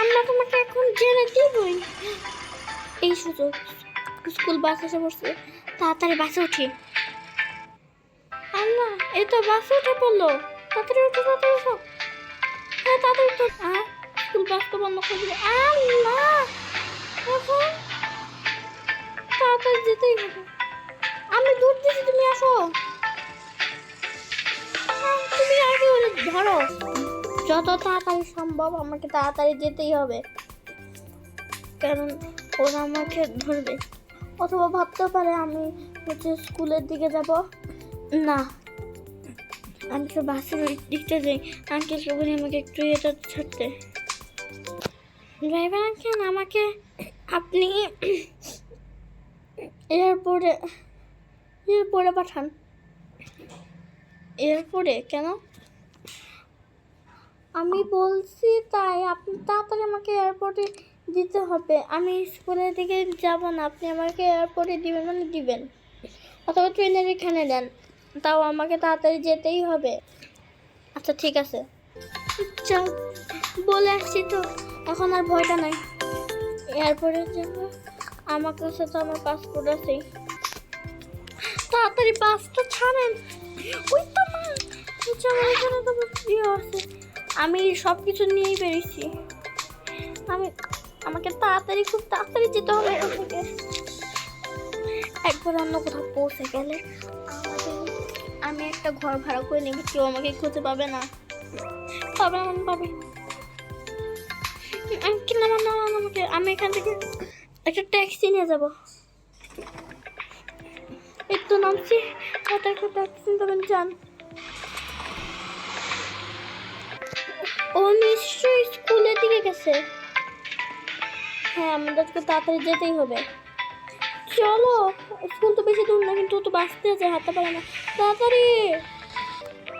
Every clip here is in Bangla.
আমরা তোমাকে এখন জেনে দিবই। এই সুযোগ স্কুল বাস এসে পড়ছে। তাড়াতাড়ি বাসে উঠি। আল্লাহ এই তো বাসে উঠে পড়ল। তাড়াতাড়ি উঠো তাড়াতাড়ি হ্যাঁ তাড়াতাড়ি তো স্কুল বাস তো বন্ধ করে দিল। আল্লাহ! এখন তাড়াতাড়ি যেতেই হবে। আমি দূর দিচ্ছি তুমি আসো। আহ, তুমি আগে ধরো। যত তাড়াতাড়ি সম্ভব আমাকে তাড়াতাড়ি যেতেই হবে। কারণ ওরা আমাকে ধরবে। অথবা ভাবতে পারে আমি হচ্ছে স্কুলের দিকে যাব। না, আমি তো বাসের দিকটা যাই। আঙ্কেলকে বলি আমাকে একটু এটা ছাড়তে। ড্রাইভার আঙ্কেল, আমাকে আপনি এয়ারপোর্টে এয়ারপোর্টে পাঠান। এয়ারপোর্টে? কেন? আমি বলছি তাই আপনি তাড়াতাড়ি আমাকে এয়ারপোর্টে দিতে হবে। আমি স্কুলের দিকে যাব না আপনি আমাকে এয়ারপোর্টে দিবেন মানে দিবেন। অথবা ট্রেনের এখানে দেন তাও আমাকে তাড়াতাড়ি যেতেই হবে। আচ্ছা ঠিক আছে। চল বলে আসছি তো এখন আর ভয়টা নাই। এয়ারপোর্টে যাব আমার কাছে তো আমার পাসপোর্ট আছেই তাড়াতাড়ি বাসটা ছাড়েন। ওই তো মা আচ্ছা, এখানে তো ইয়ে আছে আমি সব কিছু নিয়েই বেরিয়েছি। আমি, আমাকে তাড়াতাড়ি, খুব তাড়াতাড়ি যেতে হবে একবার অন্য কোথাও পৌঁছে গেলে আমি একটা ঘর ভাড়া করে নেব, কেউ আমাকে খুঁজে পাবে না। পাবে না মানে পাবে আমি কি নামান নামান আমাকে, আমি এখান থেকে একটা ট্যাক্সি নিয়ে যাব। একটু নামছি একটা ট্যাক্সি তখন যান ও নিশ্চয়ই স্কুলের দিকে গেছে। হ্যাঁ আমাদেরকে তাড়াতাড়ি যেতেই হবে। চলো, স্কুল তো বেশি দূর না, কিন্তু তো বাঁচতে আছে, হাঁটতে পারে না। তাড়াতাড়ি!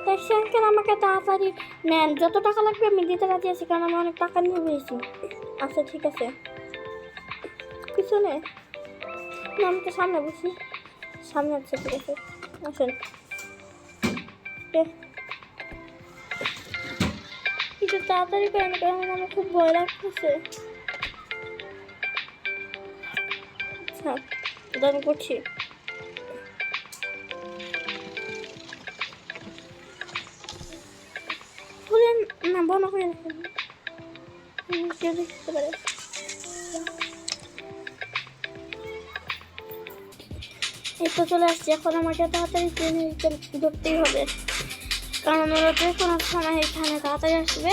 ট্যাক্সি আঙ্কেল আমাকে তাড়াতাড়ি নেন। যত টাকা লাগবে আমি দিতে রাজি আছি, কারণ আমি অনেক টাকা নিয়ে পেয়েছি আচ্ছা ঠিক আছে। পিছনে? না, আমি তো সামনে বসি। সামনে আছে, ঠিক আছে। আসেন। একটু তাড়াতাড়ি করেন, কারণ আমার খুব ভয় লাগতেছে। আচ্ছা আমি করছি। না, বন্ধ করে কেউ দেখতে পারে। এই তো চলে আসছি, এখন আমাকে তাড়াতাড়ি ট্রেনে ধরতেই হবে। কারণ ওরা তো কোনো সময় এখানে তাড়াতাড়ি আসবে।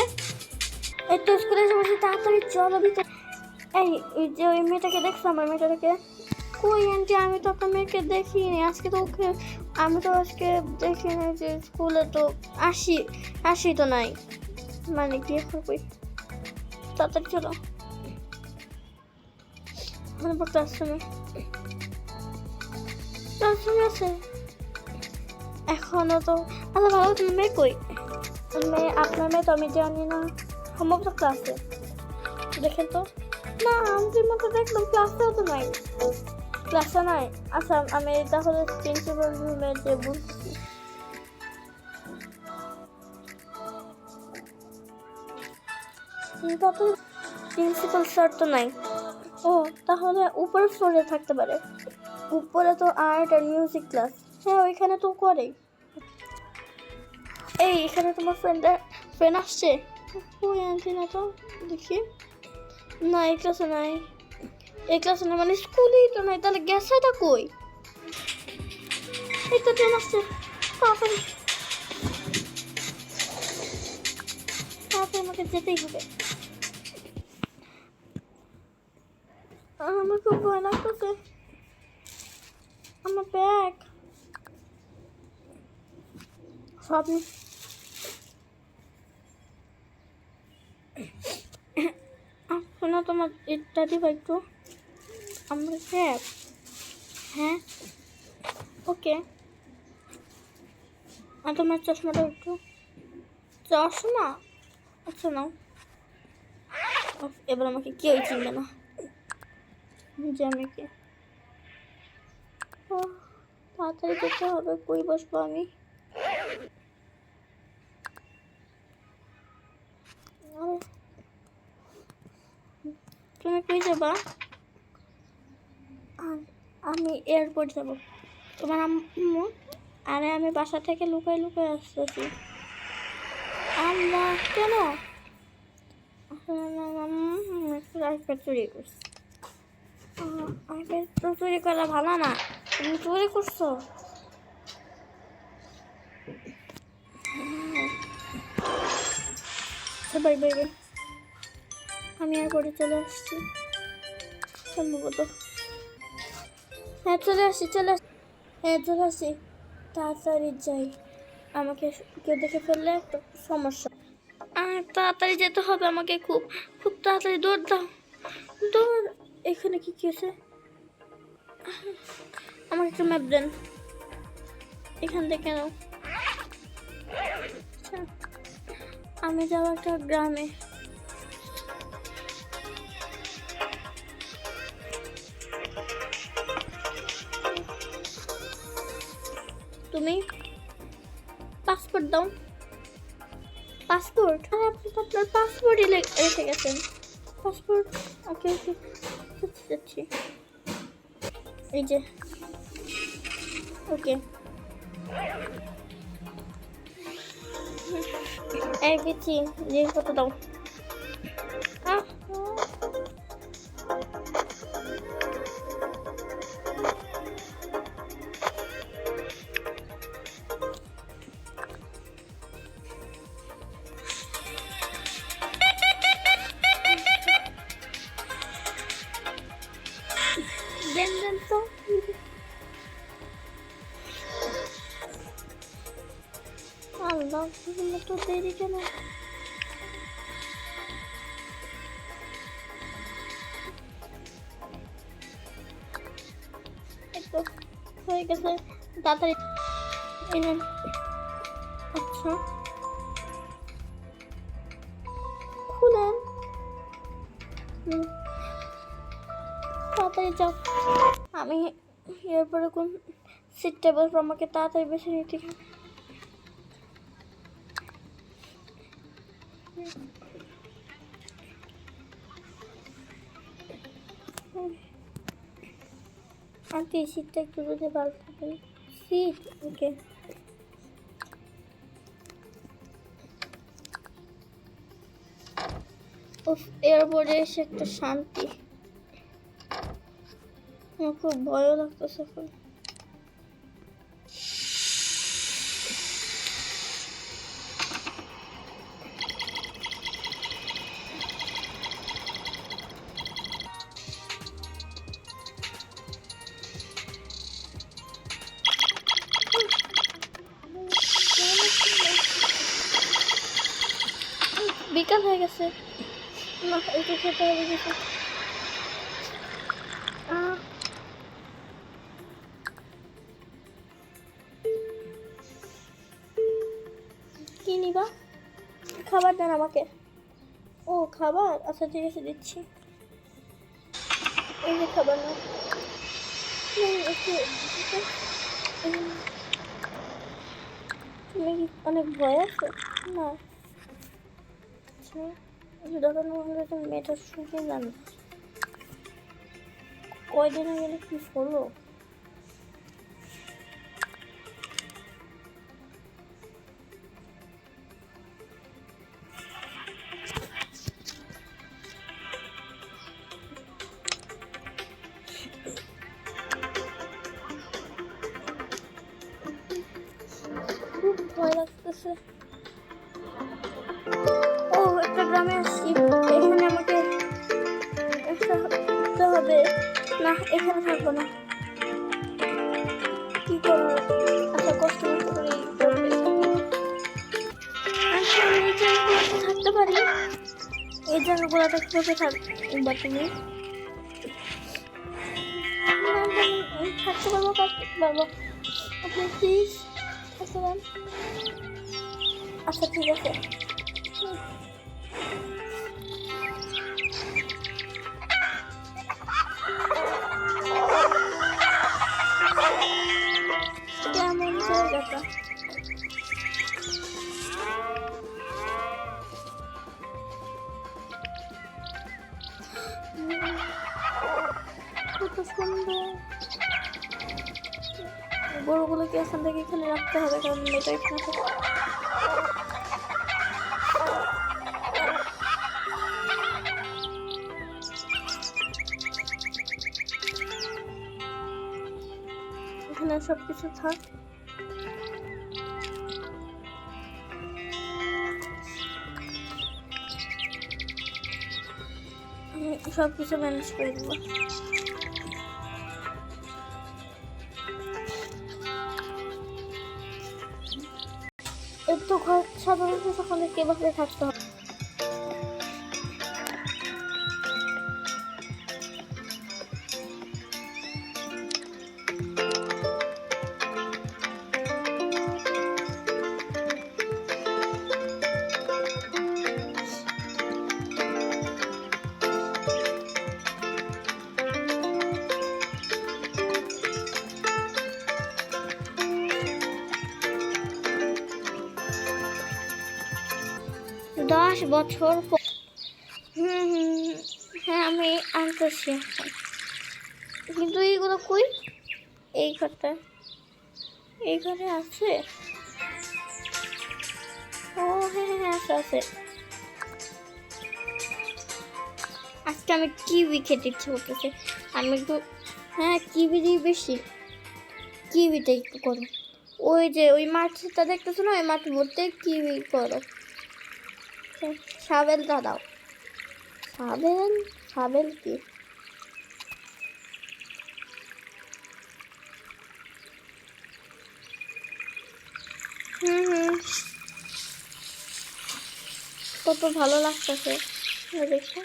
এই তো স্কুলে এসে বলছি তাড়াতাড়ি চলো ভিতরে। এই যে ওই মেয়েটাকে দেখছ ওই মেয়েটাকে? কই আন্টি আমি তো আপনার মেয়েকে দেখিনি। আজকে তো ওকে, আমি তো আজকে দেখিনি যে স্কুলে তো আসি আসি তো নাই। মানে কি কই তাড়াতাড়ি চলো। মানে পড়তে ক্লাসরুমে ক্লাসরুমে আছে। এখনও তো আচ্ছা ভালো তুমি কই? মেয়ে, আপনার মেয়ে তো আমি জানি না। সম্ভবত ক্লাসে। দেখেন তো। না আমি মতো দেখলাম ক্লাসেও তো নাই। ক্লাসে নাই। আচ্ছা আমি তাহলে প্রিন্সিপাল রুমে যে বলছি প্রিন্সিপাল স্যার তো নাই। ও, তাহলে উপরের ফ্লোরে থাকতে পারে। উপরে তো আর্ট আর মিউজিক ক্লাস হ্যাঁ ওইখানে তো করে। এই, এখানে তোমার ফ্রেন্ডের ফ্রেন্ড আসছে? ওই আনছি না তো, দেখি। না, এই ক্লাসে নাই। এই ক্লাসে নাই মানে স্কুলেই তো নাই, তাহলে গেছে তা কই? এই তো ট্রেন আসছে, তাড়াতাড়ি। তাড়াতাড়ি আমাকে যেতেই হবে। আমার খুব ভয় লাগতেছে। আমার ব্যাগ সব শোনো, তোমার এটা দিবা একটু। আমার ব্যাগ হ্যাঁ? ওকে। আর তোমার চশমাটা একটু চশমা? আচ্ছা নাও। এবার আমাকে কেউ চিনবে না। যে আমি কে তাড়াতাড়ি যেতে হবে, কই বসবো আমি? তুমি কই যাবা? আমি এয়ারপোর্ট যাব। তোমার আম্মু? আরে আমি বাসা থেকে লুকাই লুকাই আসতেছি। আল্লাহ, কেন? চুরি করছি। তো চুরি করা ভালো না। তুমি চুরি করছ? বাই বাই বাই আমি আর করে চলে আসছি। সম্ভবত। হ্যাঁ চলে আসছি চলে আসছি। হ্যাঁ চলে আসছি। তাড়াতাড়ি যাই। আমাকে কেউ দেখে ফেললে একটা সমস্যা। আর তাড়াতাড়ি যেতে হবে আমাকে খুব খুব তাড়াতাড়ি দৌড় দাও। দৌড় এখানে কি কি আছে? আমাকে একটু ম্যাপ দেন। এখান থেকে নাও। আচ্ছা, আমি যাব একটা গ্রামে। তুমি? পাসপোর্ট দাও। পাসপোর্ট আর আপনি তো আপনার পাসপোর্টই রেখে গেছেন পাসপোর্ট ওকে ওকে যাচ্ছি যাচ্ছি। এই যে। ওকে দিচ্ছি জিনিসপত্র দাও। তো দেরি কেন? হয়ে গেছে। তাড়াতাড়ি। আচ্ছা। খুলেন। তাড়াতাড়ি যাও। আমি এরপরে কোন সিট টেবিল আমাকে তাড়াতাড়ি বেছে নিতে হবে। আন্টি সিটটা একটু যদি ভালো থাকে সিট ওকে উফ এয়ারপোর্টে এসে একটা শান্তি। আমার খুব ভয়ও লাগতেছে এখন। খেতে হবে কিছু কি নিবা? খাবার দেন আমাকে। ও, খাবার? আচ্ছা ঠিক আছে, দিচ্ছি। এই যে খাবার না তুমি অনেক ভয় আছে? না। আচ্ছা। যখন মনে তুমি মেয়েটার শুনতে জানো কয়দিনে গেলে কি হলো খুব হবে? না, এখানে থাকব না। কি করব? আচ্ছা কষ্ট মষ্ট করে আচ্ছা থাকতে পারি, এই জায়গাগুলোতে কীভাবে থাকবা তুমি থাকতে পারব পারব। আপনি প্লিজ আচ্ছা ঠিক আছে। সব কিছু থাক। সব কিছু ম্যানেজ করে দেবো একটু ঘর সাধারণত সকালে কীভাবে থাকতে হবে? দশ বছর হুম হুম। হ্যাঁ আমি আনতেছি কিন্তু এইগুলো কই? এই ঘরটা। এই ঘরে আছে? ও হ্যাঁ হ্যাঁ হ্যাঁ আছে আছে। আজকে আমি কিউই খেতে ইচ্ছে করতেছে। আমি একটু হ্যাঁ কিউই বেশি। কিউইটা একটু করো। ওই যে, ওই মাছটা দেখতেছো না? ওই মাছ ভর্তি কিউই করো। সাবেলটা দাও সাবেল? সাবেল কি? কত ভালো লাগতেছে। দেখো।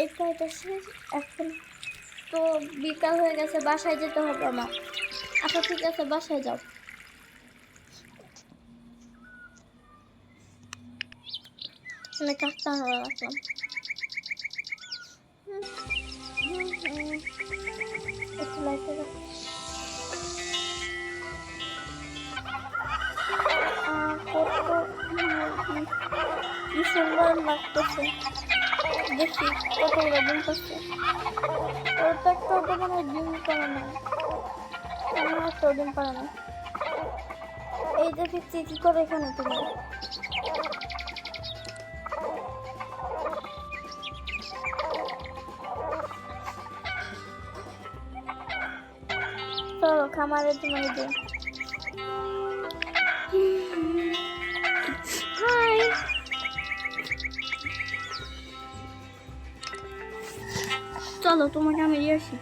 এই কয়টা এখন তো বিকাল হয়ে গেছে বাসায় যেতে হবে আমার। আচ্ছা ঠিক আছে বাসায় যাও। মানে কাজটা রাখলাম হুম, কি সুন্দর লাগতেছে। দেখি কতগুলো দিন করছে। ওটা একটা ওটা মানে ডিম করে না। আমার একটা ডিম করে না? এই যে দেখছি কি করে এখানে তুমি চলো, খামারে তোমার দিন চলো তোমাকে আমি দিয়ে আসি।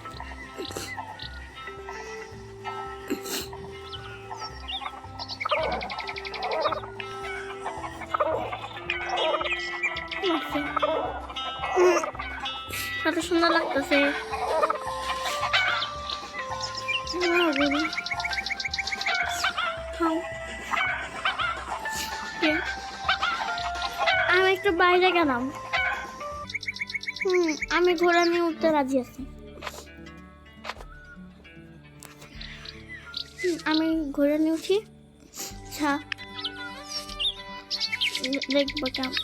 কত সুন্দর লাগতেছে। আমি একটু বাইরে গেলাম। আমি ঘোড়া নিয়ে উঠতে রাজি আছি। আমি ঘোড়া নিয়ে উঠি। আচ্ছা দেখব কেমন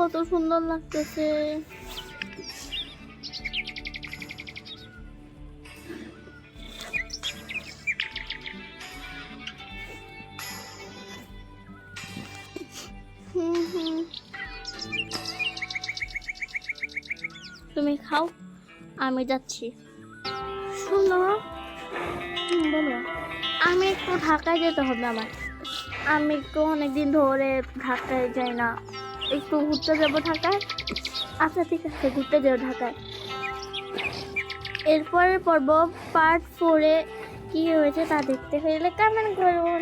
কত সুন্দর লাগতেছে। তুমি খাও, আমি যাচ্ছি। শোনো বলো। আমি একটু ঢাকায় যেতে হবে আমার। আমি একটু অনেকদিন ধরে ঢাকায় যাই না। একটু ঘুরতে যাব ঢাকায়। আচ্ছা ঠিক আছে, ঘুরতে যাব ঢাকায়। এরপরের পর্ব পার্ট ফোরে কি হয়েছে তা দেখতে পেয়ে গেলে কেমন করুন।